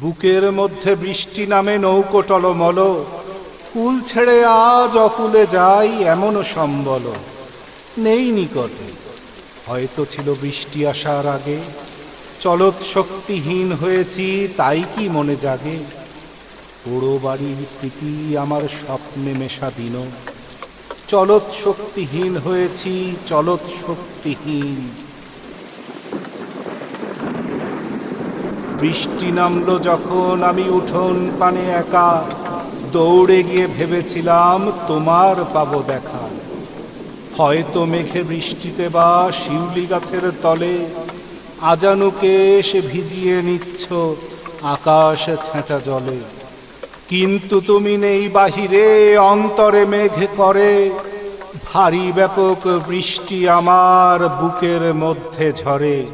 বুকের মধ্যে বৃষ্টি নামে নৌকো টলমল। কুল ছেড়ে আজ অকুলে যাই এমনও সম্বল। নেই নিকটে। হয়তো ছিল বৃষ্টি আসার আগে। চলত শক্তিহীন হয়েছি, তাই কি মনে জাগে? পোড়ো বাড়ির স্মৃতি আমার স্বপ্নে মেশা দিন। চলত শক্তিহীন হয়েছি, চলত শক্তিহীন। বৃষ্টি নামলো যখন আমি উঠোন পানে একা। দৌড়ে গিয়ে ভেবেছিলাম, তোমার পাবো দেখা। হয়তো মেঘে বৃষ্টিতে বা শিউলি গাছের তলে আজানুকে এসে ভিজিয়ে নিচ্ছ আকাশ ছেঁচা জলে। কিন্তু তুমি নেই বাহিরে, অন্তরে মেঘ করে। ভারী ব্যাপক বৃষ্টি আমার বুকের মধ্যে ঝরে।